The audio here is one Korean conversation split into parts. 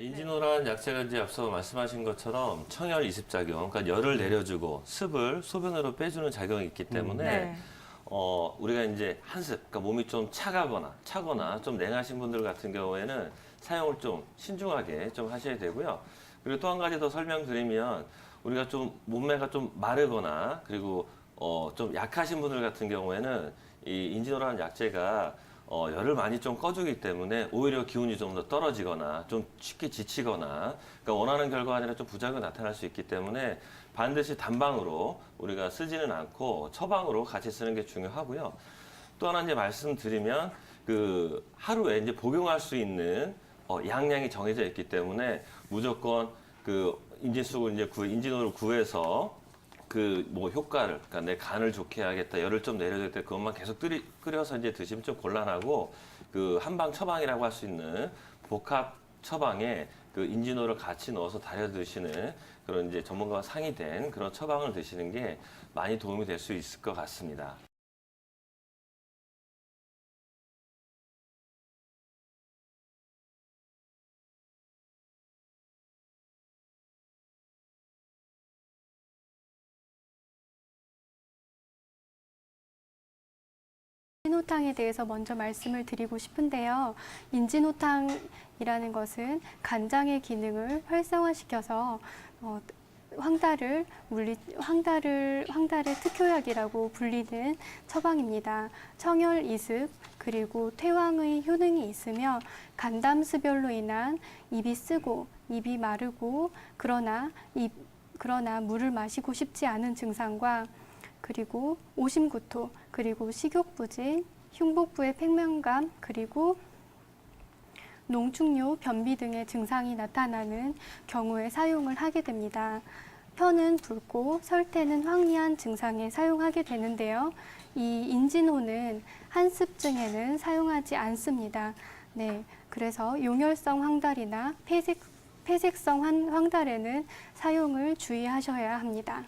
인지노라는 약제가 이제 앞서 말씀하신 것처럼 청열 이습 작용, 그러니까 열을 내려주고 습을 소변으로 빼주는 작용이 있기 때문에 네. 어, 우리가 이제 한습, 그러니까 몸이 좀 차가거나 차거나 좀 냉하신 분들 같은 경우에는 사용을 좀 신중하게 좀 하셔야 되고요. 그리고 또 한 가지 더 설명드리면 우리가 좀 몸매가 좀 마르거나 그리고 어, 좀 약하신 분들 같은 경우에는 이 인지노라는 약제가 어, 열을 많이 좀 꺼주기 때문에 오히려 기운이 좀 더 떨어지거나 좀 쉽게 지치거나 그러니까 원하는 결과가 아니라 좀 부작용이 나타날 수 있기 때문에 반드시 단방으로 우리가 쓰지는 않고 처방으로 같이 쓰는 게 중요하고요. 또 하나 이제 말씀드리면 그 하루에 이제 복용할 수 있는 어, 양량이 정해져 있기 때문에 무조건 그 인지수를 이제 구, 인지노를 구해서 그 뭐 효과를 그러니까 내 간을 좋게 하겠다 열을 좀 내려줄 때 그것만 계속 끓이, 끓여서 이제 드시면 좀 곤란하고 그 한방 처방이라고 할 수 있는 복합 처방에 그 인지노를 같이 넣어서 달여 드시는 그런 이제 전문가와 상의된 그런 처방을 드시는 게 많이 도움이 될 수 있을 것 같습니다. 인지노탕에 대해서 먼저 말씀을 드리고 싶은데요. 인지노탕이라는 것은 간장의 기능을 활성화시켜서 어, 황달을 물리 황달을 황달의 특효약이라고 불리는 처방입니다. 청열 이습 그리고 퇴황의 효능이 있으며 간담수별로 인한 입이 쓰고 입이 마르고 그러나 입 그러나 물을 마시고 싶지 않은 증상과 그리고 오심구토, 그리고 식욕부진, 흉복부의 팽만감, 그리고 농축류, 변비 등의 증상이 나타나는 경우에 사용을 하게 됩니다. 혀는 붉고 설태는 황리한 증상에 사용하게 되는데요. 이 인진호는 한습증에는 사용하지 않습니다. 네, 그래서 용혈성 황달이나 폐색, 폐색성 황- 황달에는 사용을 주의하셔야 합니다.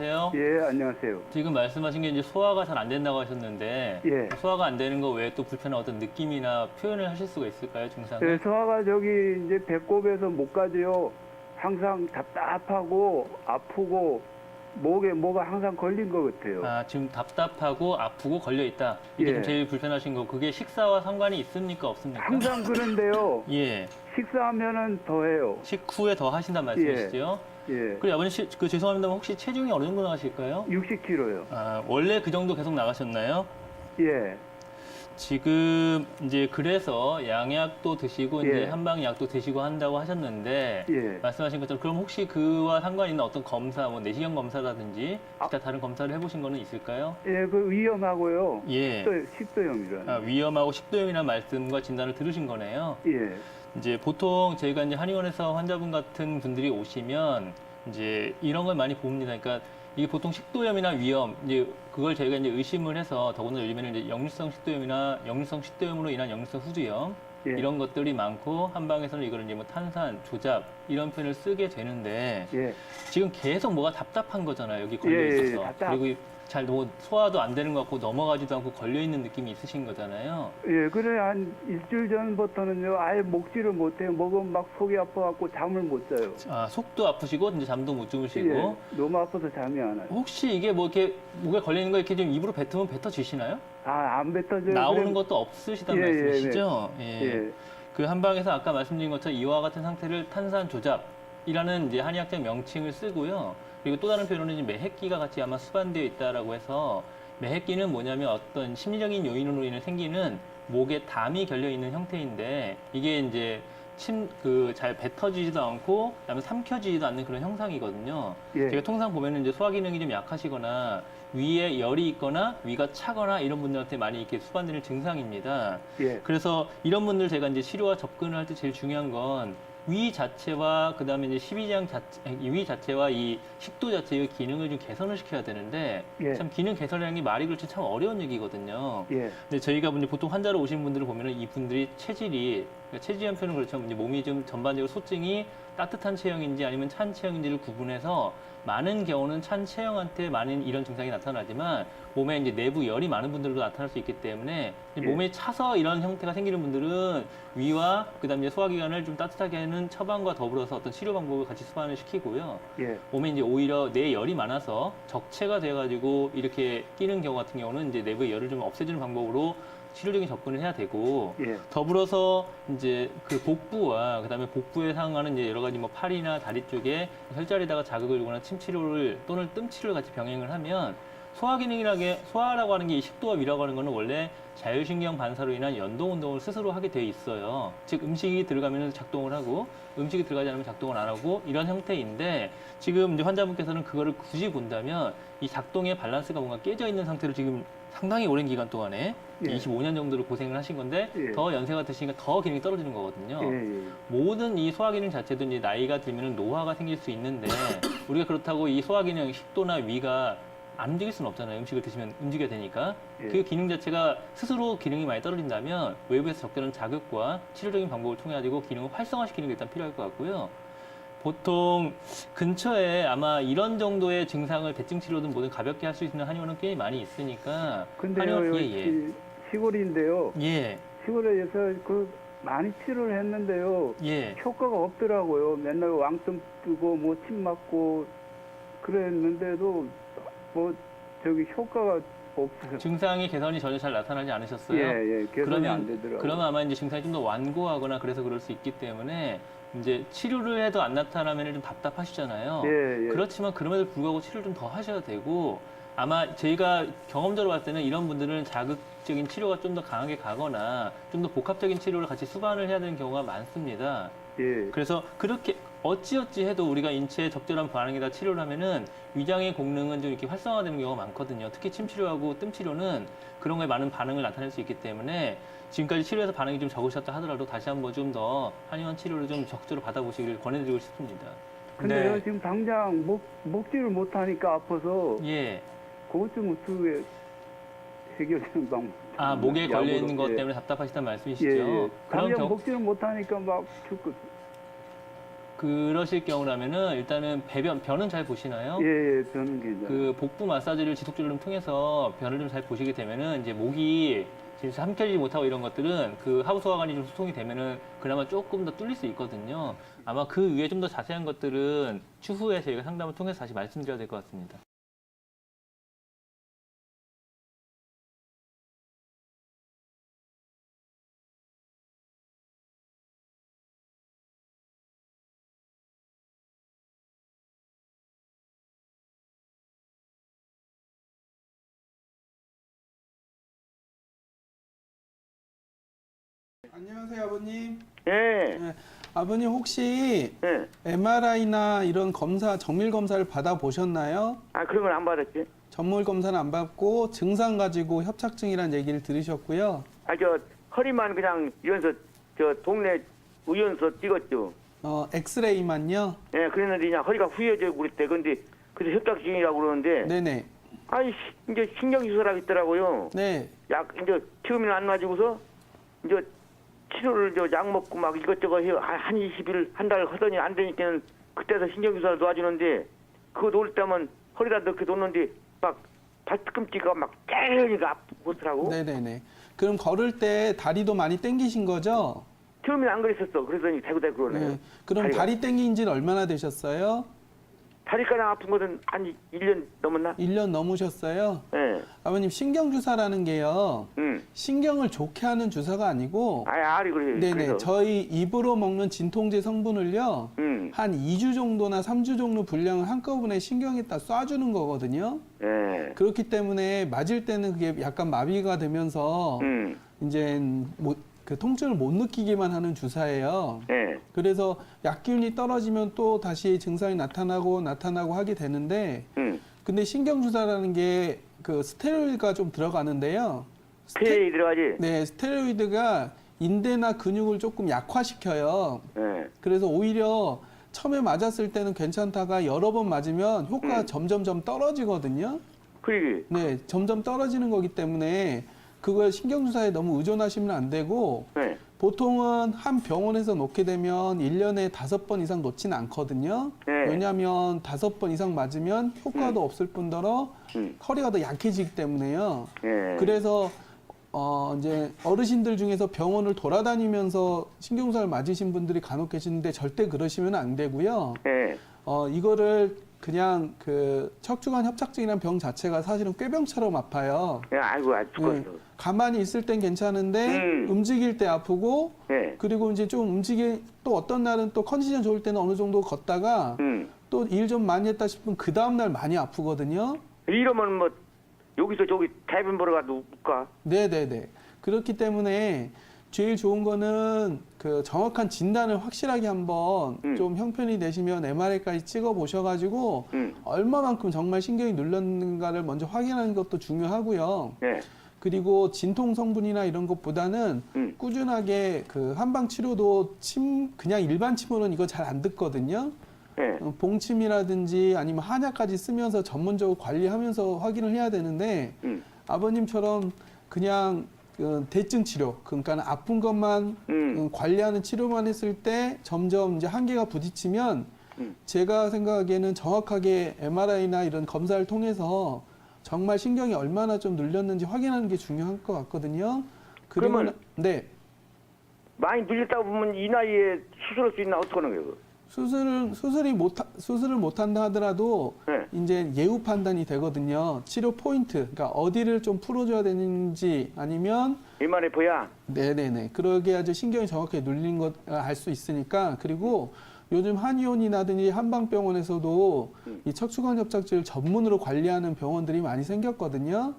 안녕하세요. 예, 안녕하세요. 지금 말씀하신 게 이제 소화가 잘 안 된다고 하셨는데 예. 소화가 안 되는 거 외에 또 불편한 어떤 느낌이나 표현을 하실 수가 있을까요, 증상을? 예, 소화가 저기 이제 배꼽에서 목까지요. 항상 답답하고 아프고 목에 뭐가 항상 걸린 것 같아요. 아, 지금 답답하고 아프고 걸려 있다. 이게 예. 좀 제일 불편하신 거. 그게 식사와 상관이 있습니까, 없습니까? 항상 그런데요. 예. 식사하면은 더해요. 식후에 더 하신단 말씀이시죠? 예, 그리고 아버님 시- 그 죄송합니다. 혹시 체중이 어느 정도 나가실까요? 60kg요. 아, 원래 그 정도 계속 나가셨나요? 예, 지금 이제 그래서 양약도 드시고 이제 예. 한방 약도 드시고 한다고 하셨는데 예. 말씀하신 것처럼 그럼 혹시 그와 상관 있는 어떤 검사, 뭐 내시경 검사라든지 아. 기타 다른 검사를 해보신 거는 있을까요? 예, 그 위험하고요. 예. 식도, 식도염이라는. 아, 위험하고 식도염이라는 말씀과 진단을 들으신 거네요. 예, 이제 보통 저희가 이제 한의원에서 환자분 같은 분들이 오시면 이제 이런 걸 많이 봅니다. 그러니까 이게 보통 식도염이나 위염 이제 그걸 저희가 이제 의심을 해서 더구나 요즘에는 이제 역류성 식도염이나 역류성 식도염으로 인한 역류성 후두염 예. 이런 것들이 많고 한방에서는 이거를 이제 뭐 탄산, 조잡 이런 표현을 쓰게 되는데 예, 지금 계속 뭐가 답답한 거잖아요. 여기 걸려 예, 예, 있어서 답답. 그리고 잘뭐 소화도 안 되는 것 같고 넘어가지도 않고 걸려 있는 느낌이 있으신 거잖아요. 예. 그래 한 일주일 전부터는요, 아예 먹지를 못해요. 먹으면 막 속이 아파갖고 잠을 못 자요. 아, 속도 아프시고 이제 잠도 못 주무시고 예, 너무 아파서 잠이 안 와요. 혹시 이게 뭐 이렇게 목에 걸리는 거 이렇게 좀 입으로 뱉으면 뱉어지시나요? 아, 안 뱉어져요. 나오는 그래- 것도 없으시단 예, 예, 말씀이시죠? 예. 예, 그 한방에서 아까 말씀드린 것처럼 이와 같은 상태를 탄산 조잡이라는 이제 한의학적 명칭을 쓰고요. 그리고 또 다른 표현으로는 이제 매핵기가 같이 아마 수반되어 있다라고 해서 매핵기는 뭐냐면 어떤 심리적인 요인으로 인해 생기는 목에 담이 결려 있는 형태인데 이게 이제 침 그 잘 뱉어지지도 않고 그다음에 삼켜지지도 않는 그런 형상이거든요. 예. 제가 통상 보면은 이제 소화 기능이 좀 약하시거나 위에 열이 있거나 위가 차거나 이런 분들한테 많이 이렇게 수반되는 증상입니다. 예, 그래서 이런 분들 제가 이제 치료와 접근을 할 때 제일 중요한 건 위 자체와 그다음에 이제 십이장 자체 위 자체와 이 식도 자체의 기능을 좀 개선을 시켜야 되는데 예. 참 기능 게 말이 그렇지 참 어려운 얘기거든요. 예, 근데 저희가 보통 환자로 오신 분들을 보면은 이 분들이 체질이 그러니까 체지연 표는 그렇죠. 이제 몸이 좀 전반적으로 소증이 따뜻한 체형인지 아니면 찬 체형인지를 구분해서 많은 경우는 찬 체형한테 많은 이런 증상이 나타나지만 몸에 이제 내부 열이 많은 분들도 나타날 수 있기 때문에 예. 몸에 차서 이런 형태가 생기는 분들은 위와 그다음에 이제 소화기관을 좀 따뜻하게 하는 처방과 더불어서 어떤 치료 방법을 같이 수반을 시키고요. 예. 몸에 이제 오히려 내 열이 많아서 적체가 돼가지고 이렇게 끼는 경우 같은 경우는 이제 내부의 열을 좀 없애주는 방법으로 치료적인 접근을 해야 되고 예. 더불어서 이제 그 복부와 그다음에 복부에 상응하는 이제 여러 가지 뭐 팔이나 다리 쪽에 혈자리에다가 자극을 주거나 침 치료를 또는 뜸 치료를 같이 병행을 하면 소화 기능이라게 소화라고 하는 게이 식도와 위라고 하는 거는 원래 자율신경 반사로 인한 연동 운동을 스스로 하게 돼 있어요. 즉 음식이 들어가면 작동을 하고 음식이 들어가지 않으면 작동을 안 하고 이런 형태인데 지금 이제 환자분께서는 그거를 굳이 본다면 이 작동의 밸런스가 뭔가 깨져 있는 상태로 지금 상당히 오랜 기간 동안에 예. 25년 정도를 고생을 하신 건데 예. 더 연세가 드시니까 더 기능이 떨어지는 거거든요. 예. 예. 모든 이 소화 기능 자체도 이제 나이가 들면 노화가 생길 수 있는데 우리가 그렇다고 이 소화 기능 식도나 위가 안 움직일 수는 없잖아요. 음식을 드시면 움직여야 되니까. 예. 그 기능 자체가 스스로 기능이 많이 떨어진다면 외부에서 적절한 자극과 치료적인 방법을 통해 가지고 기능을 활성화시키는 게 일단 필요할 것 같고요. 보통 근처에 아마 이런 정도의 증상을 대증 치료든 뭐든 가볍게 할 수 있는 한의원은 꽤 많이 있으니까 근데요, 한의원 여기 예, 시골인데요. 예. 예. 시골에서 그 많이 치료를 했는데요. 예. 효과가 없더라고요. 맨날 왕점 뜨고 뭐 침 맞고 그랬는데도 뭐 저기 효과가 없어요. 증상의 개선이 전혀 잘 나타나지 않으셨어요. 예, 예. 개선이 안 되더라고요. 그러면 아마 이제 증상이 좀 더 완고하거나 그래서 그럴 수 있기 때문에 이제 치료를 해도 안 나타나면 좀 답답하시잖아요. 예, 예. 그렇지만 그럼에도 불구하고 치료를 좀 더 하셔야 되고 아마 저희가 경험적으로 봤을 때는 이런 분들은 자극적인 치료가 좀 더 강하게 가거나 좀 더 복합적인 치료를 같이 수반을 해야 되는 경우가 많습니다. 예. 그래서 그렇게 어찌어찌 해도 우리가 인체에 적절한 반응에다 치료를 하면은 위장의功能은 좀 이렇게 활성화되는 경우가 많거든요. 특히 침 치료하고 뜸 치료는 그런 거에 많은 반응을 나타낼 수 있기 때문에 지금까지 치료해서 반응이 좀 적으셨다 하더라도 다시 한번 좀 더 한의원 치료를 좀 적극적으로 받아보시기를 권해드리고 싶습니다. 근데요, 네. 지금 당장 먹, 먹지를 못하니까 아파서 예. 그것 좀 어떻게 해결되는 방법. 아, 목에 걸려 있는 것 예. 때문에 답답하시다는 말씀이시죠? 예, 예. 그런 당장 경, 먹지를 못하니까 막 죽고. 그러실 경우라면은 일단은 배변, 변은 잘 보시나요? 예, 예, 저는 괜찮아요. 그 복부 마사지를 지속적으로 좀 통해서 변을 좀 잘 보시게 되면은 이제 목이 진짜 삼켜지지 못하고 이런 것들은 그 하부 소화관이 좀 소통이 되면은 그나마 조금 더 뚫릴 수 있거든요. 아마 그 위에 좀 더 자세한 것들은 추후에 저희가 상담을 통해서 다시 말씀드려야 될 것 같습니다. 안녕하세요 아버님. 예, 네, 아버님 혹시 예. MRI나 이런 검사 정밀 검사를 받아 보셨나요? 아, 그런 건 안 받았지. 전문 검사는 안 받고 증상 가지고 협착증이라는 얘기를 들으셨고요. 아, 저, 허리만 그냥 이연서, 저, 동네 의원서 찍었죠. 어, 엑스레이만요. 예, 그랬는데 그냥 허리가 후여져 그랬대. 근데, 그래서 협착증이라고 그러는데, 네네. 아이, 시- 이제 신경수술하고 있더라고요. 네. 약, 이제 처음에는 안 맞으고서, 이제 치료를 저 약 먹고 막 이것저것 해요. 한, 한 20일, 한 달 하더니 안 되니까는 그때서 신경수술 놓아주는데, 그거 놓을 때면 허리가 이렇게 놓는데, 막 발뒤꿈치가 막 째려니까 아프더라고. 네네네. 그럼 걸을 때 다리도 많이 땡기신 거죠? 처음에는 안 그랬었어. 그러더니 대구대구 그러네. 네. 그럼. 다리 땡긴 지는 얼마나 되셨어요? 다리가랑 아픈 것은 한 1년 넘었나? 1년 넘으셨어요? 예. 아버님 신경주사라는 게요. 응. 신경을 좋게 하는 주사가 아니고 아, 알이 그래. 네네. 그래서. 저희 입으로 먹는 진통제 성분을요. 응. 한 2주 정도나 3주 정도 분량을 한꺼번에 신경에다 쏴주는 거거든요. 예. 그렇기 때문에 맞을 때는 그게 약간 마비가 되면서 응. 이제 못, 그 통증을 못 느끼게만 하는 주사예요. 예. 그래서 약 기운이 떨어지면 또 다시 증상이 나타나고 나타나고 하게 되는데 응. 근데 신경 주사라는 게 그 스테로이드가 좀 들어가는데요. 스테- 피해 들어가지? 네, 스테로이드가 인대나 근육을 조금 약화시켜요. 예. 그래서 오히려 처음에 맞았을 때는 괜찮다가 여러 번 맞으면 효과가 음. 점점점 떨어지거든요. 그러게. 네, 점점 떨어지는 거기 때문에 그거에 신경주사에 너무 의존하시면 안 되고 예. 보통은 한 병원에서 놓게 되면 1년에 다섯 번 이상 놓지는 않거든요. 네. 왜냐하면 다섯 번 이상 맞으면 효과도 없을 뿐더러 음. 허리가 더 약해지기 때문에요. 예. 그래서 어 이제 어르신들 중에서 병원을 돌아다니면서 신경쇠를 맞으신 분들이 간혹 계시는데 절대 그러시면 안 되고요. 예. 어 이거를 그냥 그 척추관 협착증이라는 병 자체가 사실은 꾀병처럼 아파요. 예, 아이고, 아, 죽었어. 네. 가만히 있을 땐 괜찮은데 음. 움직일 때 아프고 예. 그리고 이제 좀 움직이 또 어떤 날은 또 컨디션 좋을 때는 어느 정도 걷다가 음. 또 일 좀 많이 했다 싶으면 그 다음 날 많이 아프거든요. 이러면 뭐, 여기서 저기 대변 보러 가도 못 가. 네 네 네. 그렇기 때문에 제일 좋은 거는 그 정확한 진단을 확실하게 한번 음. 좀 형편이 되시면 MRI까지 찍어 보셔가지고 음. 얼마만큼 정말 신경이 눌렸는가를 먼저 확인하는 것도 중요하고요. 예. 그리고 진통 성분이나 이런 것보다는 음. 꾸준하게 그 한방 치료도 침 그냥 일반 침으로는 이거 잘 안 듣거든요. 예. 어, 봉침이라든지 아니면 한약까지 쓰면서 전문적으로 관리하면서 확인을 해야 되는데 음. 아버님처럼 그냥 그 대증 치료 그러니까 아픈 것만 음. 음, 관리하는 치료만 했을 때 점점 이제 한계가 부딪히면 음. 제가 생각하기에는 정확하게 MRI나 이런 검사를 통해서 정말 신경이 얼마나 좀 눌렸는지 확인하는 게 중요할 것 같거든요. 그러면- 네 많이 눌렸다 보면 이 나이에 수술할 수 있나 어떡하는 거예요? 수술을 수술이 못 수술을 못 한다 하더라도 네. 이제 예후 판단이 되거든요. 치료 포인트, 그러니까 어디를 좀 풀어줘야 되는지 아니면 보야. 네네네. 그러게 아주 신경이 정확하게 눌린 것 알 수 있으니까 그리고 요즘 한의원이라든지 한방병원에서도 음. 이 척추관 협착증을 전문으로 관리하는 병원들이 많이 생겼거든요.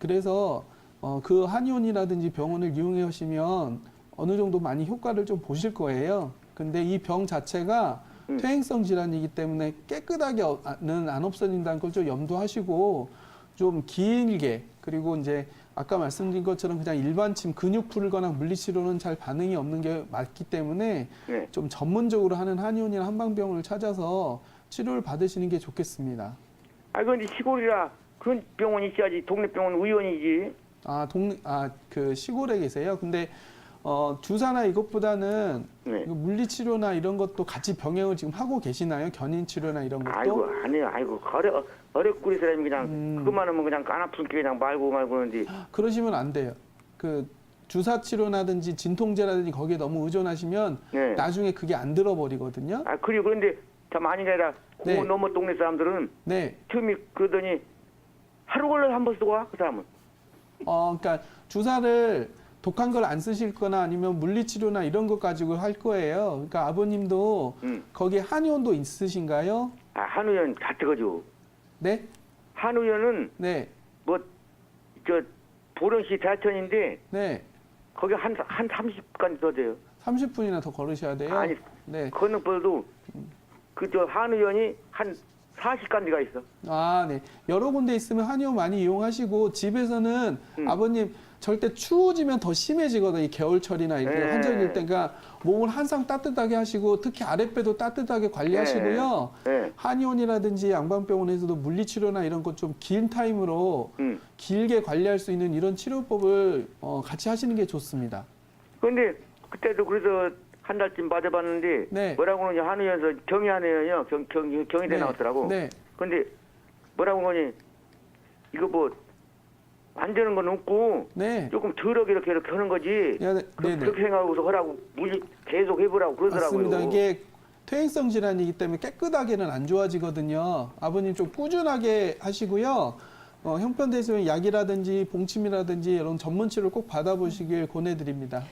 그래서 어, 그 한의원이라든지 병원을 이용해 오시면 어느 정도 많이 효과를 좀 보실 거예요. 근데 이 병 자체가 음. 퇴행성 질환이기 때문에 깨끗하게는 안 없어진다는 걸 좀 염두하시고 좀 길게 그리고 이제 아까 말씀드린 것처럼 그냥 일반 침 근육 풀거나 물리치료는 잘 반응이 없는 게 맞기 때문에 예. 좀 전문적으로 하는 한의원이나 한방병원을 찾아서 치료를 받으시는 게 좋겠습니다. 아, 근데 시골이라 그런 병원 있어야지. 동네 병원 의원이지. 아, 동, 아, 그 시골에 계세요? 근데, 어, 주사나 이것보다는 네. 그 물리치료나 이런 것도 같이 병행을 지금 하고 계시나요? 견인치료나 이런 것도? 아이고, 아니요. 아이고, 어려, 어렵구리 사람이 그냥, 음. 그것만 하면 그냥 까나풀 게 그냥 말고 말고 하는데. 그러시면 안 돼요. 그, 주사 치료라든지 진통제라든지 거기에 너무 의존하시면 네. 나중에 그게 안 들어버리거든요. 아, 그리고 그런데 참 아니라, 그 네. 너머 동네 사람들은 네. 처음에 그러더니 하루 걸러 한번 쓰고 와, 그 사람은. 어, 그러니까 주사를 독한 걸 안 쓰실 거나 아니면 물리치료나 이런 것 가지고 할 거예요. 그러니까 아버님도 응. 거기에 한의원도 있으신가요? 아, 한의원 다 뜨거죠. 네? 한의원은 네. 뭐, 저, 보령시 대천인데, 네. 거기 한, 한 30간 더 돼요. 30분이나 더 걸으셔야 돼요. 아니, 네. 건너버도 그 저 한의원이 한 40간지가 있어. 아, 네. 여러 군데 있으면 한의원 많이 이용하시고 집에서는 음. 아버님 절대 추워지면 더 심해지거든요. 이 겨울철이나 이렇게 네. 환절기일 때. 그러니까 몸을 항상 따뜻하게 하시고 특히 아랫배도 따뜻하게 관리하시고요. 네. 한의원이라든지 양방병원에서도 물리치료나 이런 것 좀 긴 타임으로 음. 길게 관리할 수 있는 이런 치료법을 어, 같이 하시는 게 좋습니다. 근데 그때도 그래서 한 달쯤 맞아봤는데 네. 뭐라고 그러냐 한의원에서 경희 한의원이요 경, 경, 경희대 나왔더라고. 네. 근데 뭐라고 그러니 이거 뭐 완전한 건 없고 네. 조금 덜하게 이렇게 이렇게 하는 거지. 야, 네. 그, 네. 네. 그렇게 생각하고서 하라고 물리 계속 해보라고 그러더라고요. 맞습니다. 이게 퇴행성 질환이기 때문에 깨끗하게는 안 좋아지거든요. 아버님 좀 꾸준하게 하시고요. 어, 형편되시면 약이라든지 봉침이라든지 이런 전문 치료를 꼭 받아보시길 권해드립니다.